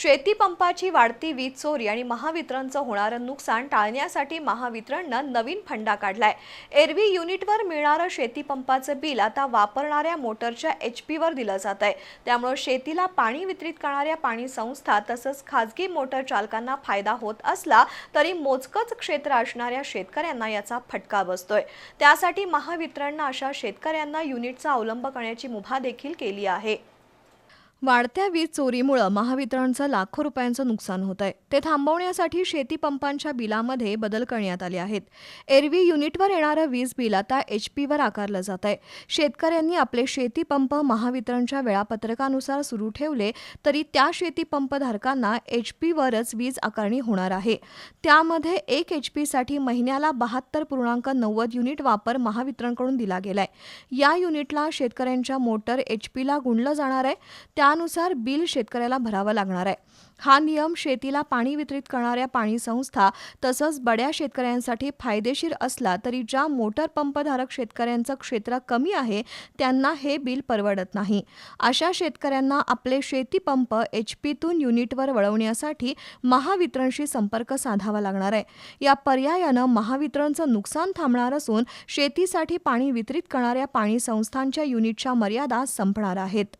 शेती पंपाची वाढती वीज चोरी आणि महावितरणचं होणारं नुकसान टाळण्यासाठी महावितरणनं नवीन फंडा काढलाय. एरवी युनिटवर मिळणारं शेती पंपाचं बिल आता वापरणाऱ्या मोटरच्या एच पीवर दिलं जात आहे. त्यामुळं शेतीला पाणी वितरित करणाऱ्या पाणी संस्था तसंच खाजगी मोटर चालकांना फायदा होत असला तरी मोजकंच क्षेत्र असणाऱ्या शेतकऱ्यांना याचा फटका बसतोय. त्यासाठी महावितरणनं अशा शेतकऱ्यांना युनिटचा अवलंब करण्याची मुभा देखील केली आहे. वाढत्या वीज चोरीमुळं महावितरणचं लाखो रुपयांचं नुकसान होत आहे ते थांबवण्यासाठी शेती पंपांच्या बिलामध्ये बदल करण्यात आले आहेत. एरवी युनिटवर येणारं वीज बिल आता एच पीवर आकारलं जात आहे शेतकऱ्यांनी आपले शेती पंप महावितरणच्या वेळापत्रकानुसार सुरू ठेवले तरी त्या शेती पंपधारकांना एच पीवरच वीज आकारणी होणार आहे. त्यामध्ये एक एच पीसाठी महिन्याला बहात्तर पूर्णांक नव्वद युनिट वापर महावितरणकडून दिला गेलाय. या युनिटला शेतकऱ्यांच्या मोटर एच पीला गुणलं जाणार आहे. त्या त्यानुसार बिल शेतकऱ्याला भरावं लागणार आहे. हा नियम शेतीला पाणी वितरित करणाऱ्या पाणी संस्था तसंच बड्या शेतकऱ्यांसाठी फायदेशीर असला तरी ज्या मोटर पंपधारक शेतकऱ्यांचं क्षेत्र कमी आहे त्यांना हे बिल परवडत नाही. अशा शेतकऱ्यांना आपले शेती पंप एच पीतून युनिटवर वळवण्यासाठी महावितरणशी संपर्क साधावा लागणार आहे. या पर्यायानं महावितरणचं नुकसान थांबणार असून शेतीसाठी पाणी वितरित करणाऱ्या पाणी संस्थांच्या युनिटच्या मर्यादा संपणार आहेत.